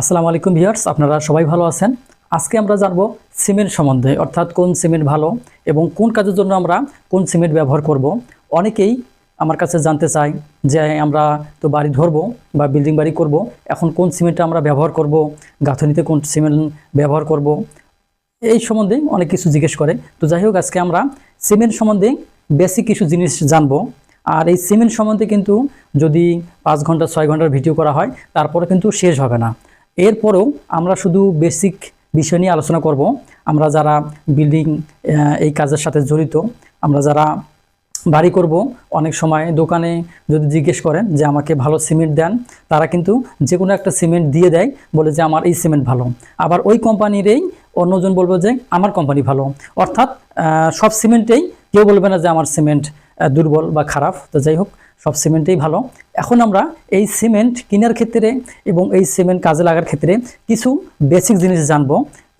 আসসালামু আলাইকুম ভিউয়ার্স, আপনারা সবাই ভালো আছেন? আজকে আমরা জানব সিমেন্ট সম্বন্ধে, অর্থাৎ কোন সিমেন্ট ভালো এবং কোন কাজের জন্য আমরা কোন সিমেন্ট ব্যবহার করব। অনেকেই আমার কাছে জানতে চাই যে আমরা তো বাড়ি ধরবো বা বিল্ডিং বাড়ি করব, এখন কোন সিমেন্টটা আমরা ব্যবহার করব, গাঁথনিতে কোন সিমেন্ট ব্যবহার করব, এই সম্বন্ধে অনেক কিছু জিজ্ঞেস করে। তো যাই হোক, আজকে আমরা সিমেন্ট সম্বন্ধে বেসিক কিছু জিনিস জানব। আর এই সিমেন্ট সম্বন্ধে কিন্তু যদি পাঁচ ঘণ্টা, ছয় ঘণ্টার ভিডিও করা হয়, তারপরে কিন্তু শেষ হবে না। এরপরেও আমরা শুধু বেসিক বিষয় নিয়ে আলোচনা করব। আমরা যারা বিল্ডিং এই কাজের সাথে জড়িত, আমরা যারা বাড়ি করব, অনেক সময় দোকানে যদি জিজ্ঞেস করেন যে আমাকে ভালো সিমেন্ট দেন, তারা কিন্তু যে কোনো একটা সিমেন্ট দিয়ে দেয়, বলে যে আমার এই সিমেন্ট ভালো। আবার ওই কোম্পানিরই অন্যজন বলব যে আমার কোম্পানি ভালো। অর্থাৎ সব সিমেন্টেই কেউ বলবে না যে আমার সিমেন্ট দুর্বল বা খারাপ। তো যাই হোক সব সিমেন্টেই ভালো। এখন আমরা এই সিমেন্ট কেনার ক্ষেত্রে এবং এই সিমেন্ট কাজে লাগার ক্ষেত্রে কিছু বেসিক জিনিস জানব।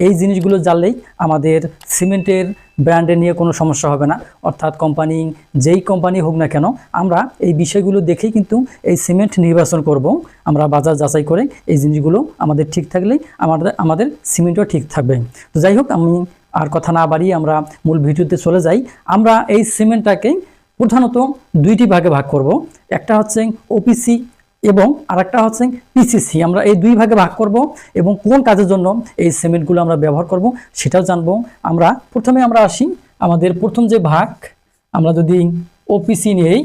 এই জিনিসগুলো জানলেই আমাদের সিমেন্টের ব্র্যান্ডে নিয়ে কোনো সমস্যা হবে না। অর্থাৎ কোম্পানি যেই কোম্পানি হোক না কেন, আমরা এই বিষয়গুলো দেখেই কিন্তু এই সিমেন্ট নির্বাচন করব। আমরা বাজার যাচাই করে এই জিনিসগুলো আমাদের ঠিক থাকলেই আমাদের আমাদের সিমেন্টও ঠিক থাকবে। তো যাই হোক, আমি আর কথা না বাড়িয়ে আমরা মূল ভিডিওতে চলে যাই। আমরা এই সিমেন্টটাকে প্রধানত দুইটি ভাগে ভাগ করব। একটা হচ্ছে ওপিসি এবং আরেকটা হচ্ছে পিসিসি আমরা এই দুই ভাগে ভাগ করব এবং কোন কাজের জন্য এই সিমেন্টগুলো আমরা ব্যবহার করব সেটাও জানব। আমরা প্রথমে আমরা আসি আমাদের প্রথম যে ভাগ, আমরা যদি ওপিসি নেই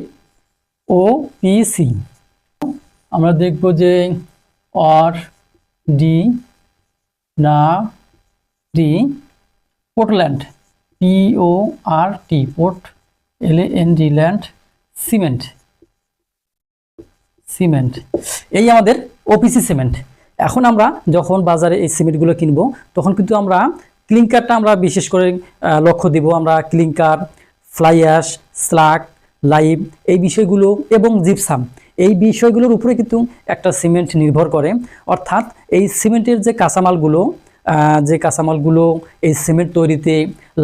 ও পিসি আমরা দেখব যে ordinary Portland P O R T port L N D land, cement. Cement. এই আমাদের ওপিসি সিমেন্ট। এখন আমরা যখন বাজারে এই সিমেন্টগুলো কিনবো, তখন কিন্তু আমরা ক্লিংকারটা আমরা বিশেষ করে লক্ষ্য দিব। আমরা clinker, fly ash slag lime এই বিষয়গুলো এবং জিপসাম। এই বিষয়গুলোর উপরে কিন্তু একটা সিমেন্ট নির্ভর করে। অর্থাৎ এই সিমেন্টের যে কাঁচামালগুলো যে কাঁচামালগুলো এই সিমেন্ট তৈরিতে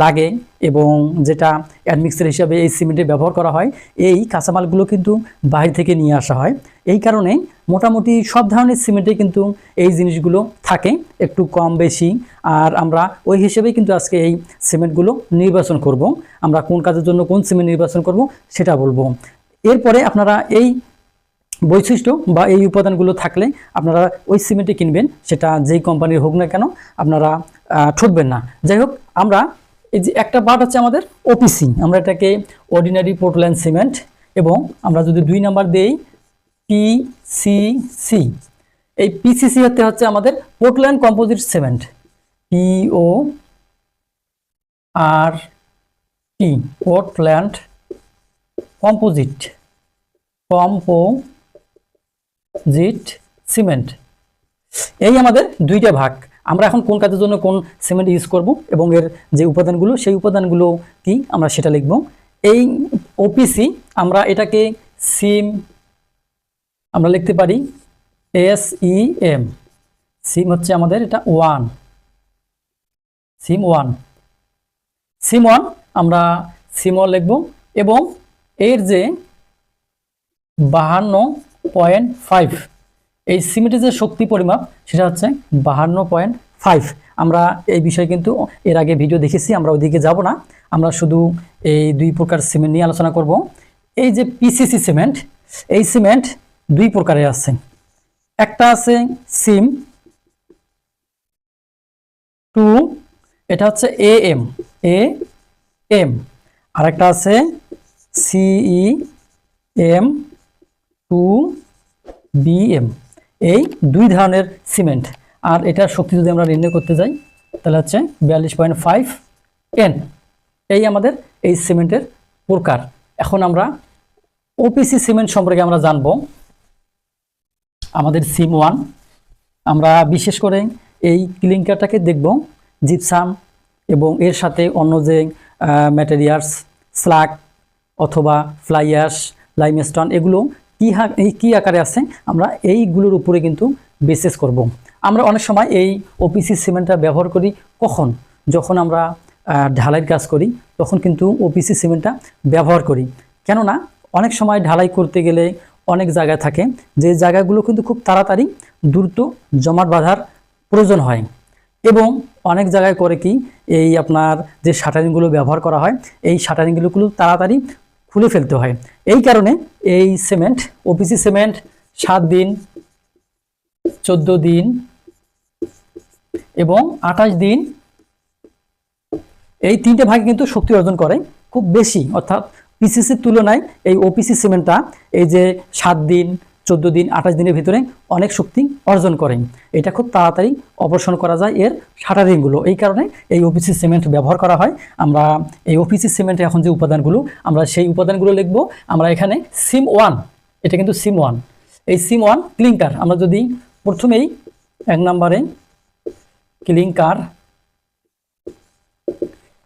লাগে এবং যেটা অ্যাডমিক্সার হিসাবে এই সিমেন্টে ব্যবহার করা হয়, এই কাঁচামালগুলো কিন্তু বাইরে থেকে নিয়ে আসা হয়। এই কারণে মোটামুটি সব ধরনের সিমেন্টে কিন্তু এই জিনিসগুলো থাকে, একটু কম বেশি। আর আমরা ওই হিসেবে কিন্তু আজকে এই সিমেন্টগুলো নির্বাচন করব। আমরা কোন কাজের জন্য কোন সিমেন্ট নির্বাচন করব সেটা বলব। এরপরে আপনারা এই বৈশিষ্ট্য বা এই উপাদানগুলো থাকলে আপনারা ওই সিমেন্টে কিনবেন, সেটা যেই কোম্পানির হোক না কেন আপনারা ঠকবেন না। যাই হোক, আমরা এই যে একটা পার্ট হচ্ছে আমাদের ওপিসি আমরা এটাকে অর্ডিনারি পোর্টল্যান্ড সিমেন্ট এবং আমরা যদি দুই নাম্বার দেই পিসিসি এই পিসিসি হতে হচ্ছে আমাদের Portland composite cement PO R T Portland composite composite, cement. এই আমাদের দুইটা ভাগ। আমরা এখন কোন কাজের জন্য কোন সিমেন্ট ইউজ করব এবং এর যে উপাদানগুলো, সেই উপাদানগুলো কি আমরা সেটা লিখব। এই ওপিসি আমরা এটাকে সিম, আমরা লিখতে পারি এস ই এম সিম হচ্ছে আমাদের এটা one. CEM one. CEM one আমরা সিম ওয়ান লিখব এবং এর যে বাহান্ন পয়েন্ট ফাইভ এই সিমেন্টের যে শক্তি পরিমাপ, সেটা হচ্ছে বাহান্ন পয়েন্ট ফাইভ আমরা এই বিষয়ে কিন্তু এর আগে ভিডিও দেখেছি, আমরা ওইদিকে যাব না। আমরা শুধু এই দুই প্রকার সিমেন্ট নিয়ে আলোচনা করব। এই যে পিসিসি সিমেন্ট এই সিমেন্ট দুই প্রকারের আছে। একটা আছে সিম টু এটা হচ্ছে এ এম এ এম আরেকটা আছে সিই এম টু বিএম এই দুই ধরনের সিমেন্ট। আর এটার শক্তি যদি আমরা নির্ণয় করতে যাই, তাহলে হচ্ছে বিয়াল্লিশ পয়েন্ট ফাইভ এন। এই আমাদের এই সিমেন্টের প্রকার। এখন আমরা ওপিসি সিমেন্ট সম্পর্কে আমরা জানব। আমাদের সিম ওয়ান। আমরা বিশেষ করে এই ক্লিংকারটাকে দেখব, জিপসাম এবং এর সাথে অন্য যে ম্যাটেরিয়ালস স্লাগ অথবা ফ্লাইয়াস লাইমস্টোন, এগুলো কী এই কী আকারে আছে, আমরা এইগুলোর উপরে কিন্তু বেসিস করব। আমরা অনেক সময় এই ওপিসি সিমেন্টটা ব্যবহার করি কখন? যখন আমরা ঢালাইয়ের কাজ করি, তখন কিন্তু ওপিসি সিমেন্টটা ব্যবহার করি। কেননা, অনেক সময় ঢালাই করতে গেলে অনেক জায়গা থাকে, যে জায়গাগুলো কিন্তু খুব তাড়াতাড়ি দ্রুত জমাট বাঁধার প্রয়োজন হয়। এবং অনেক জায়গায় করে কি, এই আপনার যে শাটারিংগুলো ব্যবহার করা হয়, এই শাটারিংগুলো তাড়াতাড়ি খুলে ফেলতে হয়। এই কারণে এই সিমেন্ট ওপিসি সিমেন্ট সাত দিন, চোদ্দ দিন এবং আঠাশ দিন, এই তিনটে ভাগে কিন্তু শক্তি অর্জন করে। খুব বেশি, অর্থাৎ পিসিসির তুলনায় এই ওপিসি সিমেন্টটা এই যে সাত দিন চোদ্দ দিন, আঠাশ দিনের ভিতরে অনেক শক্তি অর্জন করে এটা খুব তাড়াতাড়ি অপারেশন করা যায় এর শাটারিংগুলো এই কারণে এই ওপিসি সিমেন্ট ব্যবহার করা হয়। আমরা এই ওপিসি সিমেন্টে এখন যে উপাদানগুলো, আমরা সেই উপাদানগুলো লিখব। আমরা এখানে সিম ওয়ান এটা কিন্তু সিম ওয়ান এই সিম ওয়ান ক্লিংকার আমরা যদি প্রথমেই এক নম্বরে ক্লিংকার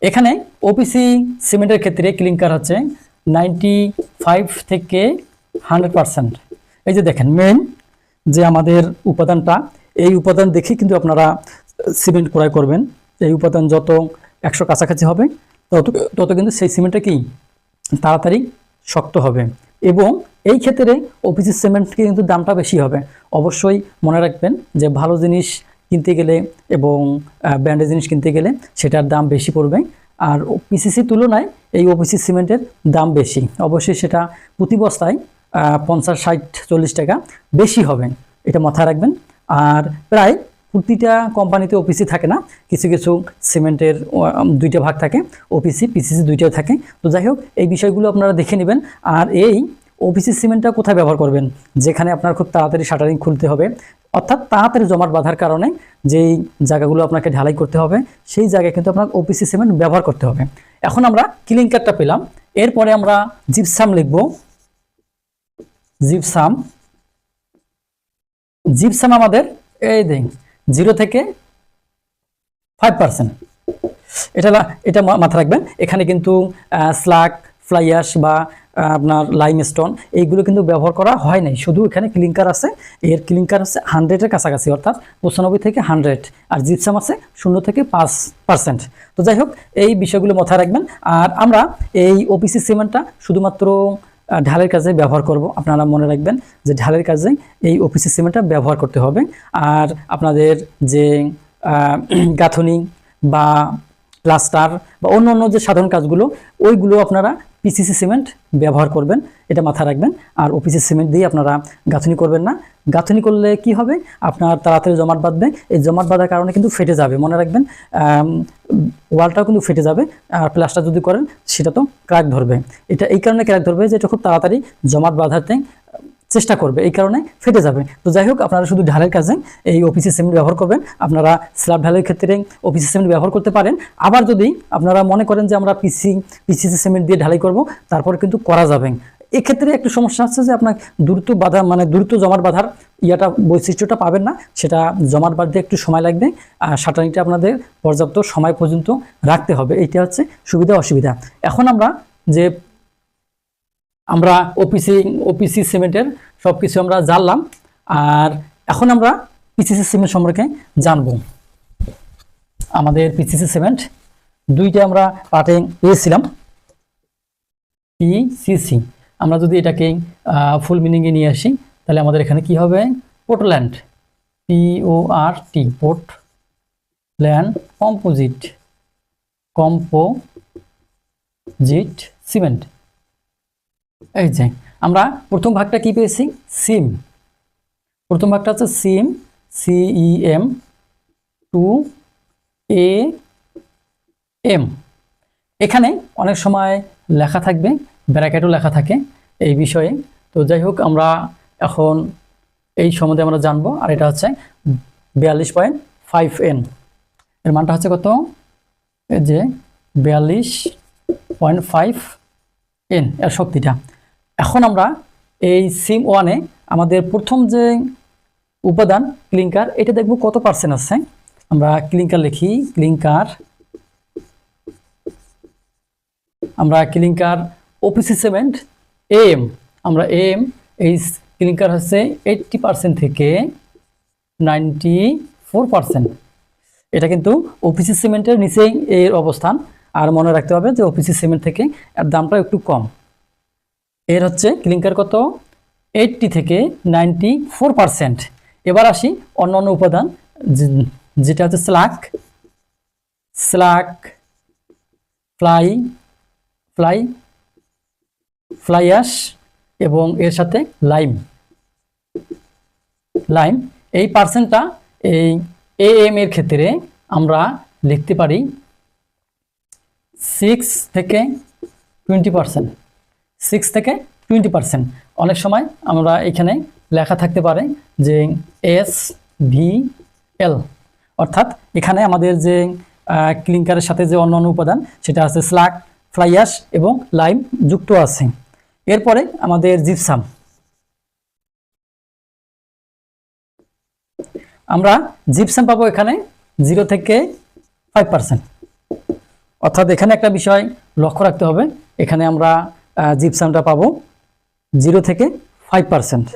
এখানে ওপিসি সিমেন্টের ক্ষেত্রে ক্লিংকার হচ্ছে নাইনটি ফাইভ থেকে হান্ড্রেড পারসেন্ট এই যে দেখেন মেন যে আমাদের উপাদানটা, এই উপাদান দেখে কিন্তু আপনারা সিমেন্ট ক্রয় করবেন। এই উপাদান যত একশো কাছাকাছি হবে, তত তত কিন্তু সেই সিমেন্টটা কি? তাড়াতাড়ি শক্ত হবে। এবং এই ক্ষেত্রে ওপিসি সিমেন্ট কিন্তু দামটা বেশি হবে। অবশ্যই মনে রাখবেন যে ভালো জিনিস কিনতে গেলে এবং ব্র্যান্ডের জিনিস কিনতে গেলে সেটার দাম বেশি পড়বে। আর পিসিসি তুলনায় এই ওপিসি সিমেন্টের দাম বেশি। অবশ্যই সেটা প্রতি বস্তায় পঞ্চাশ, ষাট, চল্লিশ টাকা বেশি হবে। এটা মাথায় রাখবেন। আর প্রায় প্রতিটা কোম্পানিতে ওপিসি থাকে না। কিছু কিছু সিমেন্টের দুইটা ভাগ থাকে। ওপিসি পিসিসি দুইটাও থাকে। তো যাই হোক, এই বিষয়গুলো আপনারা দেখে নেবেন। আর এই ওপিসি সিমেন্টটা কোথায় ব্যবহার করবেন? যেখানে আপনার খুব তাড়াতাড়ি শাটারিং খুলতে হবে। অর্থাৎ তাড়াতাড়ি জমাট বাঁধার কারণে যেই জায়গাগুলো আপনাকে ঢালাই করতে হবে, সেই জায়গায় কিন্তু আপনার ওপিসি সিমেন্ট ব্যবহার করতে হবে। এখন আমরা ক্লিংকারটা পেলাম। এরপরে আমরা জিপসাম লিখব। জিপসাম জিপসাম আমাদের, এই দিন জিরো থেকে ফাইভ পার্সেন্ট এটা এটা মা- মাথায় রাখবেন, এখানে কিন্তু স্লাক ফ্লাইয়াস বা আপনার লাইমস্টোন এইগুলো কিন্তু ব্যবহার করা হয় নাই। শুধু এখানে ক্লিংকার আছে, এর ক্লিংকার আছে হান্ড্রেডের কাছাকাছি, অর্থাৎ পঁচানব্বই থেকে হান্ড্রেড আর জিপসাম আছে শূন্য থেকে পাঁচ পার্সেন্ট তো যাই হোক, এই বিষয়গুলো মাথায় রাখবেন, আর আমরা এই ওপিসি সিমেন্টটা শুধুমাত্র ঢালের কাজে ব্যবহার করব। আপনারা মনে রাখবেন যে ঢালের কাজে এই ওপিসি সিমেন্টটা ব্যবহার করতে হবে। আর আপনাদের যে গাঁথনি বা প্লাস্টার বা অন্য অন্য যে সাধারণ কাজগুলো, ওইগুলো আপনারা পিসিসি সিমেন্ট ব্যবহার করবেন, এটা মাথায় রাখবেন। আর ওপিসি সিমেন্ট দিয়ে আপনারা গাঁথনি করবেন না। গাঁথনি করলে কি হবে? আপনার তাড়াতাড়ি জমাট বাঁধবে। এই জমাট বাঁধার কারণে কিন্তু ফেটে যাবে, মনে রাখবেন। ওয়ালটাও কিন্তু ফেটে যাবে। আর প্লাস্টার যদি করেন, সেটা তো ক্র্যাক ধরবে। এটা এই কারণে ক্র্যাক ধরবে যে এটা খুব তাড়াতাড়ি জমাট বাঁধাতে চেষ্টা করবে, এই কারণে ফেটে যাবে। তো যাই হোক, আপনারা শুধু ঢালের কাজে এই ওপিসি সিমেন্ট ব্যবহার করবেন। আপনারা স্ল্যাব ঢালের ক্ষেত্রে ওপিসি সিমেন্ট ব্যবহার করতে পারেন। আবার যদি আপনারা মনে করেন যে আমরা পিসি পিসিসি সিমেন্ট দিয়ে ঢালাই করব, তারপর কিন্তু করা যাবে। এক্ষেত্রে একটু সমস্যা হচ্ছে যে আপনার দ্রুত বাধা মানে দ্রুত জমাট বাঁধার ইয়াটা, বৈশিষ্ট্যটা পাবেন না। সেটা জমাট বাঁধতে একটু সময় লাগবে, আর শাটারিংটা আপনাদের পর্যাপ্ত সময় পর্যন্ত রাখতে হবে। এইটা হচ্ছে সুবিধা অসুবিধা এখন আমরা যে আমরা ওপিসি ওপিসি সিমেন্টের সব কিছু আমরা জানলাম। আর এখন আমরা পিসিসি সিমেন্ট সম্পর্কে জানব। আমাদের পিসিসি সিমেন্ট দুইটা আমরা পার্টে পেয়েছিলাম। পিসিসি আমরা যদি এটাকে ফুল মিনিংয়ে নিয়ে আসি, তাহলে আমাদের এখানে কি হবে? Portland R T port land composite composite cement এই যে, আমরা প্রথম ভাগটা কি পেয়েছি? সিম। প্রথম ভাগটা হচ্ছে CEM CEM two A M এখানে অনেক সময় লেখা থাকবে, ব্র্যাকেটও লেখা থাকে এই বিষয়ে। তো যাই হোক, আমরা এখন এই সম্বন্ধে আমরা জানব, আর এটা হচ্ছে বিয়াল্লিশ পয়েন্ট ফাইভ এন। এর মানটা হচ্ছে কত? এই যে বিয়াল্লিশ পয়েন্ট ফাইভ এন, এর শক্তিটা। এখন আমরা এই সিম ওয়ানে আমাদের প্রথম যে উপাদান ক্লিংকার এটা দেখব কত পার্সেন্ট আছে। আমরা ক্লিংকার লিখি ক্লিংকার আমরা ক্লিংকার ওপিসি সেভেন্ট এম আমরা এম এই ক্লিংকার হচ্ছে এইটটি পার্সেন্ট থেকে নাইনটি ফোর পার্সেন্ট এটা কিন্তু ওপিসি সিমেন্টের নিচেই এর অবস্থান। আর মনে রাখতে হবে যে ওপিসি সিমেন্ট থেকে এর দামটা একটু কম। এর হচ্ছে ক্লিংকার কত? এইটটি থেকে নাইনটি ফোর পার্সেন্ট এবার আসি অন্য অন্য উপাদান যেটা হচ্ছে স্লাক স্লাক ফ্লাই ফ্লাই ফ্লাইয়াস এবং এর সাথে লাইম লাইম এই পার্সেন্টটা এই এ এম এর ক্ষেত্রে আমরা লিখতে পারি সিক্স থেকে টোয়েন্টি পার্সেন্ট সিক্স থেকে টোয়েন্টি পার্সেন্ট অনেক সময় আমরা এখানে লেখা থাকতে পারে যে এস ভি এল অর্থাৎ এখানে আমাদের যে ক্লিঙ্কারের সাথে যে অন্য অন্য উপাদান, সেটা আছে স্লাক ফ্লাইয়াস এবং লাইম যুক্ত আছে। এরপরে আমাদের জিপসাম আমরা জিপসাম পাবো এখানে জিরো থেকে ফাইভ পার্সেন্ট অর্থাৎ এখানে একটা বিষয় লক্ষ্য রাখতে হবে। এখানে আমরা জিপসামটা পাবো জিরো থেকে ফাইভ পার্সেন্ট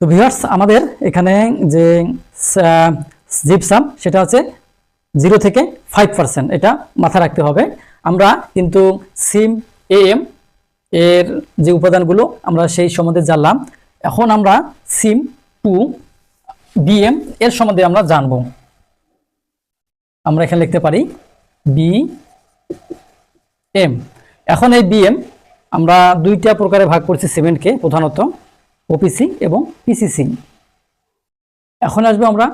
তো ভিউয়ার্স আমাদের এখানে যে জিপসাম সেটা হচ্ছে জিরো থেকে ফাইভ পার্সেন্ট এটা মাথায় রাখতে হবে। আমরা কিন্তু সিম এএম এর যে উপাদানগুলো, আমরা সেই সম্বন্ধে জানলাম। এখন আমরা সিম টু বিএম এর সম্বন্ধে আমরা জানব। আমরা এখানে লিখতে পারি বি এম এখন এই বিএম আমরা দুইটা প্রকারে ভাগ করছি সিমেন্টকে প্রধানত ওপিসি এবং পিসিসি এখন আসব আমরা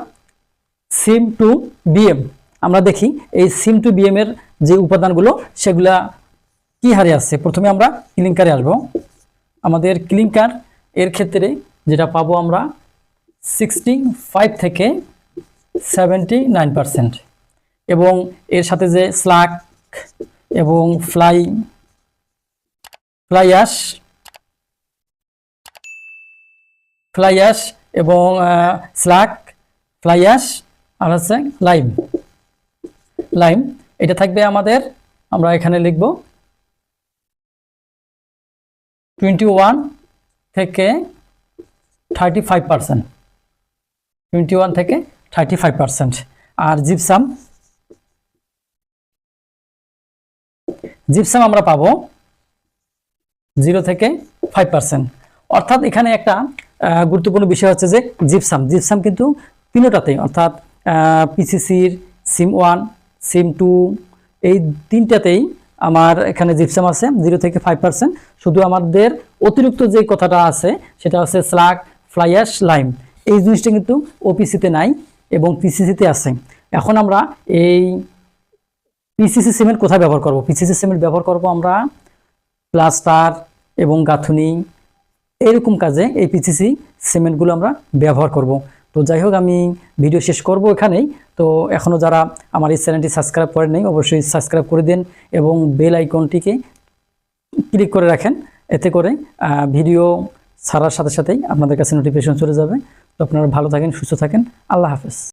সিম টু বিএম আমরা দেখি এই সিম টু বিএম এর যে উপাদানগুলো, সেগুলা কি হারে আছে প্রথমে আমরা ক্লিংকারে আসব। আমাদের ক্লিঙ্কার এর ক্ষেত্রে যেটা পাবো আমরা সিক্সটি ফাইভ থেকে সেভেন্টি নাইন পারসেন্ট এবং এর সাথে যে স্লাক এবং ফ্লাই ফ্লাইয়াস ফ্লাইয়াস এবং স্লাক ফ্লাইয়াস, আর হচ্ছে লাইম। লাইম, এটা থাকবে আমাদের, আমরা এখানে লিখব টোয়েন্টি ওয়ান থেকে thirty five percent twenty one থেকে থার্টি ফাইভ পার্সেন্ট আর জিপসাম জিপসাম আমরা পাবো জিরো থেকে ফাইভ পার্সেন্ট অর্থাৎ এখানে একটা গুরুত্বপূর্ণ বিষয় হচ্ছে যে জিপসাম জিপসাম কিন্তু তিনোটাতে অর্থাৎ পিসিসির সিম ওয়ান সিম টু এই তিনটাতেই আমার এখানে জিপসাম আছে জিরো থেকে ফাইভ পার্সেন্ট শুধু আমাদের অতিরিক্ত যে কথাটা আছে, সেটা হচ্ছে স্লাক ফ্লাইয়াস লাইম এই জিনিসটা কিন্তু ওপিসিতে নাই এবং পিসিসিতে আছে। এখন আমরা এই পিসিসি সিমেন্ট কোথায় ব্যবহার করব? পিসিসি সিমেন্ট ব্যবহার করব আমরা প্লাস্টার এবং গাঁথুনি, এরকম কাজে এই পিসিসি সিমেন্টগুলো আমরা ব্যবহার করব। তো যাই হোক, আমি ভিডিও শেষ করব এখানেই। তো এখনও যারা আমার এই চ্যানেলটি সাবস্ক্রাইব করেন নাই, অবশ্যই সাবস্ক্রাইব করে দেন এবং বেল আইকনটিকে ক্লিক করে রাখেন। এতে করে ভিডিও ছাড়ার সাথে সাথেই আপনাদের কাছে নোটিফিকেশন চলে যাবে। তো আপনারা ভালো থাকেন, সুস্থ থাকেন। আল্লাহ হাফেজ।